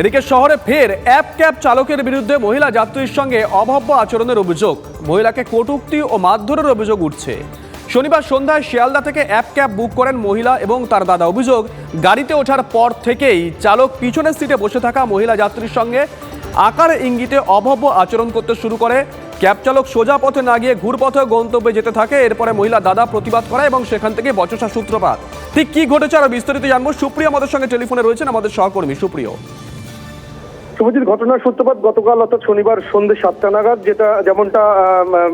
এদিকে শহরে ফের অ্যাপ ক্যাব চালকের বিরুদ্ধে মহিলা যাত্রীর সঙ্গে অভব্য আচরণের অভিযোগ। মহিলাকে কটুক্তি ও মারধরের অভিযোগ উঠছে। শনিবার সন্ধ্যায় শিয়ালদা থেকে অ্যাপ ক্যাব বুক করেন মহিলা এবং তার দাদা। অভিযোগ, গাড়িতে ওঠার পর থেকেই চালক পিছনের সিটে বসে থাকা মহিলা যাত্রীর সঙ্গে আকার ইঙ্গিতে অভব্য আচরণ করতে শুরু করে। ক্যাব চালক সোজা পথে না গিয়ে ঘুরপথে গন্তব্যে যেতে থাকে। এরপরে মহিলা দাদা প্রতিবাদ করে এবং সেখান থেকে বচসা সূত্রপাত। ঠিক কি ঘটেছে আরও বিস্তারিত জানব। সুপ্রিয় আমাদের সঙ্গে টেলিফোনে রয়েছেন আমাদের সহকর্মী সুপ্রিয়। শুভজিৎ, ঘটনার সূত্রপাত গতকাল অর্থাৎ শনিবার সন্ধ্যে সাতটা নাগাদ, যেটা, যেমনটা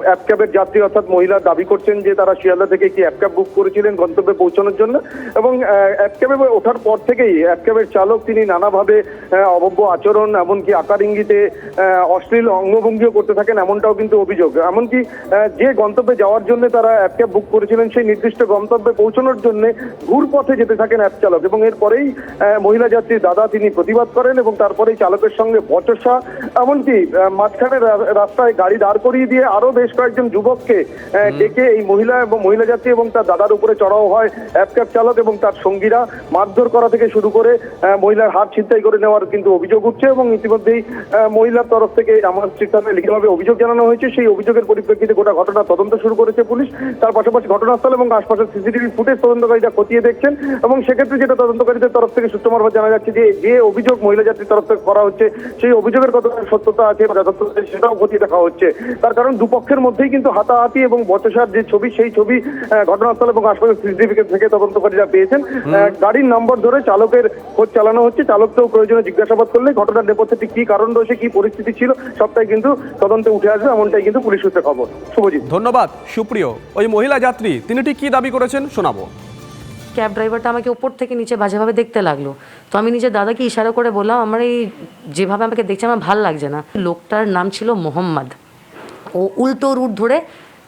অ্যাপ ক্যাবের যাত্রী অর্থাৎ মহিলা দাবি করছেন যে তারা শিয়ালদা থেকে একটি অ্যাপ ক্যাব বুক করেছিলেন গন্তব্যে পৌঁছানোর জন্য এবং অ্যাপ ক্যাবে ওঠার পর থেকেই অ্যাপ ক্যাবের চালক তিনি নানাভাবে অভব্য আচরণ এমনকি আকার ইঙ্গিতে অশ্লীল অঙ্গভঙ্গিও করতে থাকেন এমনটাও কিন্তু অভিযোগ। এমনকি যে গন্তব্যে যাওয়ার জন্য তারা অ্যাপ ক্যাব বুক করেছিলেন সেই নির্দিষ্ট গন্তব্যে পৌঁছানোর জন্য ঘুর পথে যেতে থাকেন অ্যাপ চালক এবং এরপরেই মহিলা যাত্রীর দাদা তিনি প্রতিবাদ করেন এবং তারপরেই চালকের সঙ্গে বচসা এমনকি মাঝখানে রাস্তায় গাড়ি দাঁড় করিয়ে দিয়ে আরও বেশ কয়েকজন যুবককে ডেকে এই মহিলা এবং মহিলা যাত্রী এবং তার দাদার উপরে চড়াও হয় অ্যাপ ক্যাব চালক এবং তার সঙ্গীরা মারধর করা থেকে শুরু করে মহিলার হাত ছিনতাই করে নেওয়ার কিন্তু অভিযোগ উঠছে এবং ইতিমধ্যেই মহিলার তরফ থেকে আমার স্ট্রিক্টারে লিখিতভাবে অভিযোগ জানানো হয়েছে। সেই অভিযোগের পরিপ্রেক্ষিতে গোটা ঘটনা তদন্ত শুরু করেছে পুলিশ। তার পাশাপাশি ঘটনাস্থল এবং আশপাশের সিসিটিভি ফুটেজ তদন্তকারীরা খতিয়ে দেখছেন এবং সেক্ষেত্রে যেটা তদন্তকারীদের তরফ থেকে সূত্র মারফত জানা যাচ্ছে যে যে অভিযোগ মহিলা যাত্রীর তরফ থেকে করা হচ্ছে সেই অভিযোগের কতটা সত্যতা আছে বা যথার্থতা সেটাও খতিয়ে দেখা হচ্ছে। তার কারণ দুপক্ষের মধ্যেই কিন্তু হাতাহাতি এবং বচসার যে ছবি সেই ছবি ঘটনাস্থল এবং আশপাশের সিসিটিভি থেকে তদন্তকারীরা পেয়েছেন গাড়ির নম্বর ধরে চালকের খোঁজ চালানো হচ্ছে। চালককেও প্রয়োজনে জিজ্ঞাসাবাদ করলে ঘটনার নেপথ্যে ঠিক কি কারণ রয়েছে কি পরিস্থিতি ছিল সবটাই কিন্তু তদন্তে উঠে আসবে। এমনটাই কিন্তু পুলিশ সূত্রে খবর। শুভজিৎ। ধন্যবাদ সুপ্রিয়। ওই মহিলা যাত্রী তিনি ঠিক কি দাবি করেছেন শোনাবো। ক্যাব ড্রাইভারটা আমাকে ওপর থেকে নিচে বাজেভাবে দেখতে লাগল। তো আমি নিজের দাদাকে ইশারা করে বললাম, আমার এই যেভাবে আমাকে দেখছে আমার ভালো লাগছে না। লোকটার নাম ছিল মোহাম্মদ। ও উল্টো রুট ধরে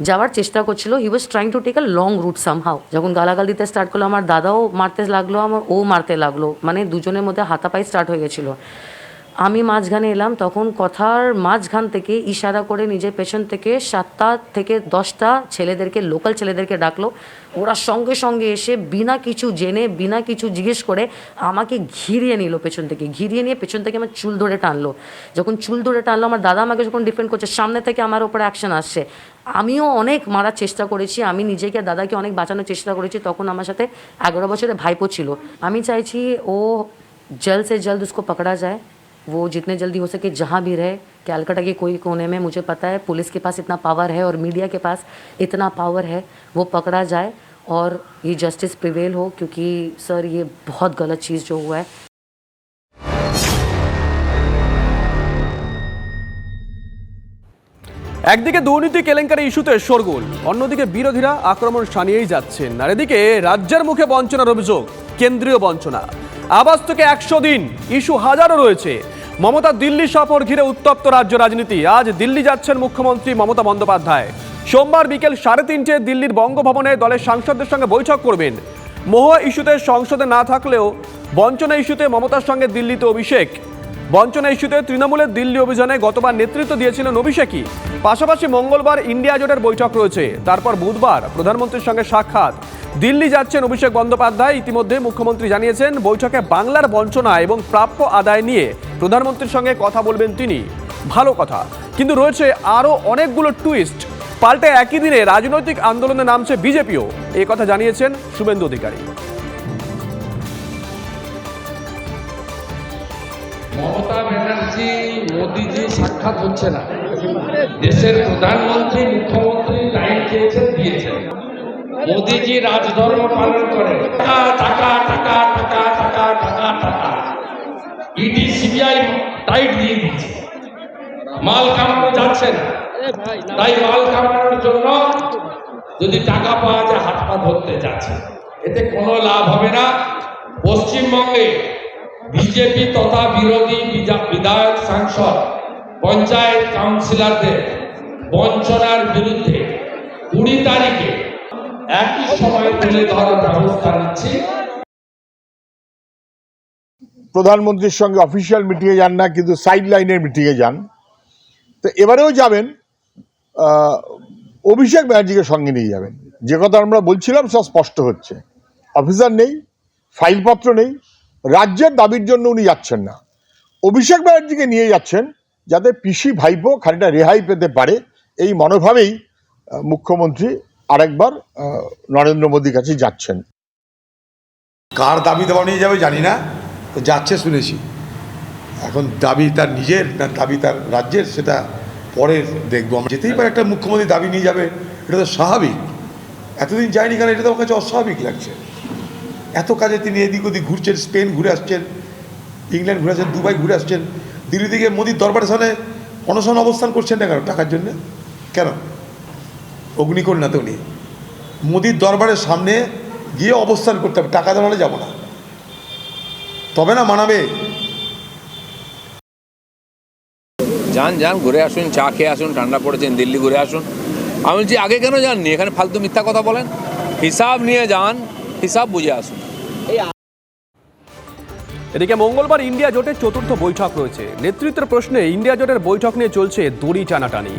যাওয়ার চেষ্টা করছিল। He was trying to take a long route somehow যখন গালাগাল দিতে স্টার্ট করল, আমার দাদাও মারতে লাগল, আমার ও মারতে লাগল। মানে দুজনের মধ্যে হাতাপাই স্টার্ট হয়ে গেছিল। আমি মাঝখানে এলাম, তখন কথার মাঝখান থেকে ইশারা করে নিজের পেছন থেকে সাতটা থেকে দশটা ছেলেদেরকে লোকাল ছেলেদেরকে ডাকলো। ওরা সঙ্গে সঙ্গে এসে বিনা কিছু জেনে, বিনা কিছু জিজ্ঞেস করে আমাকে ঘিরিয়ে নিল পেছন থেকে। ঘিরিয়ে নিয়ে পেছন থেকে আমার চুল ধরে টানলো। যখন চুল ধরে টানলো, আমার দাদা আমাকে যখন ডিফেন্ড করছে, সামনে থেকে আমার ওপরে অ্যাকশন আসছে। আমিও অনেক মারার চেষ্টা করেছি, আমি নিজেকে দাদাকে অনেক বাঁচানোর চেষ্টা করেছি, তখন আমার সাথে এগারো বছরের ভাইপো ছিল। আমি চাইছি ও জল সে জলদ উসকো পকড়া যায়। वो जितने जल्दी हो सके जहाँ भी रहे कैलकाटा के कोई कोने में मुझे पता है पुलिस के पास इतना पावर है और मीडिया के पास इतना पावर है वो पकड़ा जाए और ये जस्टिस प्रिवेल हो क्योंकि सर ये बहुत गलत चीज़ जो हुआ है একদিকে দুর্নীতি কেলেঙ্কারি ইস্যুতে শোরগোল অন্যদিকে বিরোধীরা আক্রমণ সানিয়েই যাচ্ছেন আর এদিকে রাজ্যের মুখে বঞ্চনার অভিযোগ কেন্দ্রীয় বঞ্চনা আবাস থেকে একশো দিন। ইস্যু হাজারও রয়েছে। মমতা দিল্লি সফর ঘিরে উত্তপ্ত রাজ্য রাজনীতি। আজ দিল্লি যাচ্ছেন মুখ্যমন্ত্রী মমতা বন্দ্যোপাধ্যায়। সোমবার বিকেল সাড়ে তিনটে দিল্লির বঙ্গভবনে দলের সাংসদদের সঙ্গে বৈঠক করবেন। মহুয়া ইস্যুতে সংসদে না থাকলেও বঞ্চনা ইস্যুতে মমতার সঙ্গে দিল্লিতে অভিষেক। বঞ্চনা ইস্যুতে তৃণমূলের দিল্লি অভিযানে গতবার নেতৃত্ব দিয়েছিলেন অভিষেকই। পাশাপাশি মঙ্গলবার ইন্ডিয়া জোটের বৈঠক রয়েছে। তারপর বুধবার প্রধানমন্ত্রীর সঙ্গে সাক্ষাৎ। দিল্লি যাচ্ছেন অভিষেক বন্দ্যোপাধ্যায়। ইতিমধ্যে মুখ্যমন্ত্রী জানিয়েছেন, বৈঠকে বাংলার বঞ্চনা এবং প্রাপ্য আদায় নিয়ে প্রধানমন্ত্রীর সঙ্গে কথা বলবেন তিনি। ভালো কথা। কিন্তু রয়েছে আরও অনেকগুলো টুইস্ট। পাল্টে একই দিনে রাজনৈতিক আন্দোলনে নামছে বিজেপিও। এই কথা জানিয়েছেন শুভেন্দু অধিকারী। মমতা ব্যানার্জি, মোদিজি সাক্ষাৎ হচ্ছে না। দেশের প্রধানমন্ত্রী, মুখ্যমন্ত্রী লাইন খেয়েছেন, দিয়েছেন। মোদিজি রাজধর্ম পালন করে টাকা টাকা টাকা টাকা টাকা টাকা টাকা। ইডি, সিবিআই টাইট দিয়ে দিচ্ছে মাল কামানো যাচ্ছে না। তাই মাল কামানোর জন্য যদি টাকা পাওয়া যায়, হাত পা ধরতে যাচ্ছে। এতে কোনো লাভ হবে না। পশ্চিমবঙ্গে বিজেপি তথা বিরোধী বিধায়ক সাংসদ, পঞ্চায়েত কাউন্সিলরদের বঞ্চনার বিরুদ্ধে কুড়ি তারিখে একই সময় তুলে ধরার ব্যবস্থা নিচ্ছি। প্রধানমন্ত্রীর সঙ্গে অফিসিয়াল মিটিংয়ে যান না, কিন্তু সাইড লাইনের মিটিংয়ে যান। তো এবারেও যাবেন অভিষেক ব্যানার্জিকে সঙ্গে নিয়ে যাবেন। যে কথা আমরা বলছিলাম, সব স্পষ্ট হচ্ছে। অফিসার নেই, ফাইলপত্র নেই রাজ্যের দাবির জন্য উনি যাচ্ছেন না। অভিষেক ব্যানার্জিকে নিয়ে যাচ্ছেন যাতে পিসি ভাইপো খানিকটা রেহাই পেতে পারে। এই মনোভাবেই মুখ্যমন্ত্রী আরেকবার নরেন্দ্র মোদীর কাছে যাচ্ছেন। কার দাবি দেওয়া নিয়ে যাবে জানি না, তো যাচ্ছে শুনেছি। এখন দাবি তার নিজের না দাবি তার রাজ্যের, সেটা পরে দেখব। আমরা যেতেই পারে একটা মুখ্যমন্ত্রী দাবি নিয়ে যাবে, এটা তো স্বাভাবিক। এতদিন যায়নি কেন, এটা তো আমার কাছে অস্বাভাবিক লাগছে। এত কাজে তিনি এদিক ওদিক ঘুরছেন, স্পেন ঘুরে আসছেন, ইংল্যান্ড ঘুরে আসছেন, দুবাই ঘুরে আসছেন দিল্লি থেকে মোদির দরবারের সামনে অনশন অবস্থান করছেন না কেন, টাকার জন্য? কেন? অগ্নিকন্যা তো উনি। মোদির দরবারের সামনে গিয়ে অবস্থান করতে হবে, টাকা দেওয়ালে যাব না। তবে না মানাবে? যান যান, ঘুরে আসুন, চা খেয়ে আসুন, ঠান্ডা পড়েছেন, দিল্লি ঘুরে আসুন। আমি বলছি, আগে কেন যাননি? এখানে ফালতু মিথ্যা কথা বলেন। হিসাব নিয়ে যান, হিসাব বুঝে আসুন। এদিকে মঙ্গলবার ইন্ডিয়া জোটের চতুর্থ বৈঠক রয়েছে। নেতৃত্বের প্রশ্নে ইন্ডিয়া জোটের বৈঠক নিয়ে চলছে দড়ি টানাটানি।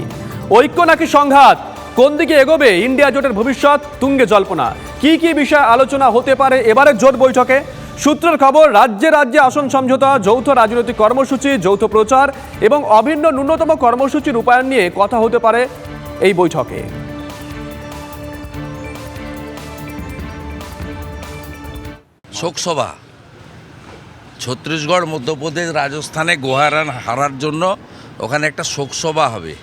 ঐক্য নাকি সংঘাত? কোন দিকে এগোবে ইন্ডিয়া জোটের ভবিষ্যৎ? তুঙ্গে জল্পনা। কি কি বিষয় আলোচনা হতে পারে এবারের জোট বৈঠকে? সূত্রের খবর, রাজ্যে রাজ্যে আসন সমঝোতা, যৌথ রাজনৈতিক কর্মসূচি, যৌথ প্রচার এবং অভিন্ন ন্যূনতম কর্মসূচি রূপায়ণ নিয়ে কথা হতে পারে এই বৈঠকে। শোকসভা ছত্তিশগড় মধ্যপ্রদেশ রাজস্থানে গোহারান হারার জন্য ওখানে একটা শোকসভা হবে।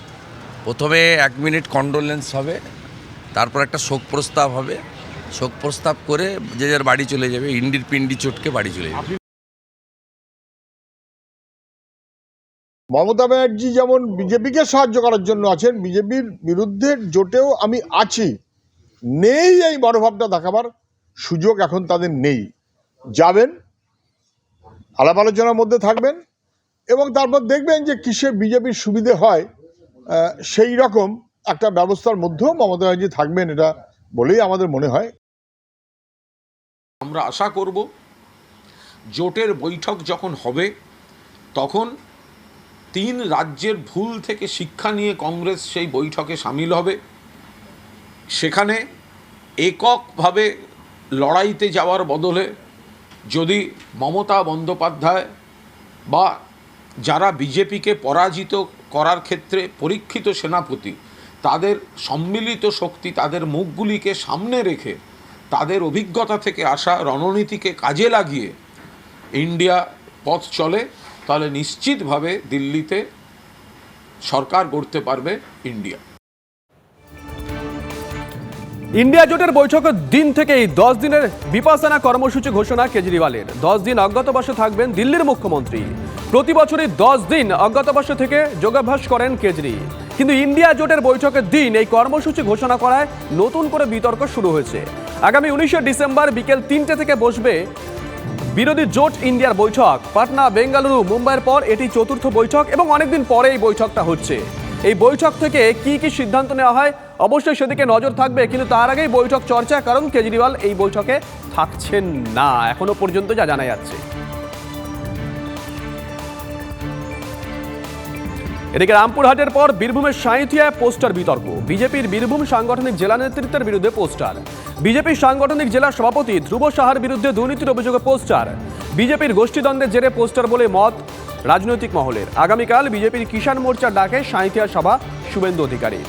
প্রথমে এক মিনিট কন্ডোলেন্স হবে, তারপর একটা শোক প্রস্তাব হবে। শোক প্রস্তাব করে যে যার বাড়ি চলে যাবে ইন্ডির পিন্ডি চটকে বাড়ি চলে যাবে। মমতা ব্যানার্জি যেমন বিজেপিকে সাহায্য করার জন্য আছেন, বিজেপির বিরুদ্ধে জোটেও আমি আছি। নেই এই মনোভাবটা দেখাবার সুযোগ এখন তাদের নেই। যাবেন, আলাপ আলোচনার মধ্যে থাকবেন এবং তারপর দেখবেন যে কিসে বিজেপির সুবিধে হয় সেই রকম একটা ব্যবস্থার মধ্যেও মমতা ব্যানার্জি থাকবেন এটা বলেই আমাদের মনে হয়। আমরা আশা করব জোটের বৈঠক যখন হবে, তখন তিন রাজ্যের ভুল থেকে শিক্ষা নিয়ে কংগ্রেস সেই বৈঠকে সামিল হবে। সেখানে এককভাবে লড়াইতে যাওয়ার বদলে যদি মমতা বন্দ্যোপাধ্যায় বা যারা বিজেপিকে পরাজিত করার ক্ষেত্রে পরীক্ষিত সেনাপতি, তাদের সম্মিলিত শক্তি তাদের মুখগুলিকে সামনে রেখে তাদের অভিজ্ঞতা থেকে আসা রণনীতিকে কাজে লাগিয়ে ইন্ডিয়া পথ চলে, তাহলে নিশ্চিতভাবে দিল্লিতে সরকার গড়তে পারবে ইন্ডিয়া। ইন্ডিয়া জোটের বৈঠকের দিন থেকেই দশ দিনের বিপাসনা কর্মসূচি ঘোষণা কেজরিওয়ালের। দশ দিন অজ্ঞাতবাসে থাকবেন দিল্লির মুখ্যমন্ত্রী। প্রতি বছরই দশ দিন অজ্ঞাতবাসে থেকে যোগাভ্যাস করেন কেজরি। কিন্তু ইন্ডিয়া জোটের বৈঠকের দিন এই কর্মসূচি ঘোষণা করায় নতুন করে বিতর্ক শুরু হয়েছে। আগামী উনিশে ডিসেম্বর বিকেল তিনটে থেকে বসবে বিরোধী জোট ইন্ডিয়ার বৈঠক। পাটনা, বেঙ্গালুরু, মুম্বাইয়ের পর এটি চতুর্থ বৈঠক এবং অনেকদিন পরে এই বৈঠকটা হচ্ছে। এই বৈঠক থেকে কি কি সিদ্ধান্ত নেওয়া হয় অবশ্যই সেদিকে নজর থাকবে, কিন্তু তার আগেই বৈঠক চর্চা, কারণ কেজরিওয়াল এই বৈঠকে থাকছেন না। এখনও পর্যন্ত যা জানা যাচ্ছে। এদিকে রামপুরহাটের পর বীরভূমের সাঁইথিয়ায় পোস্টার বিতর্ক। বিজেপির বীরভূম সাংগঠনিক জেলা নেতৃত্বের বিরুদ্ধে পোস্টার। বিজেপির সাংগঠনিক জেলা সভাপতি ধ্রুব সাহার বিরুদ্ধে দুর্নীতির অভিযোগে পোস্টার। বিজেপির গোষ্ঠীদ্বন্দ্বের জেরে পোস্টার বলে মত রাজনৈতিক মহলের। আগামীকাল বিজেপির কিষাণ মোর্চার ডাকে সাঁইথিয়া সভা শুভেন্দু অধিকারীর।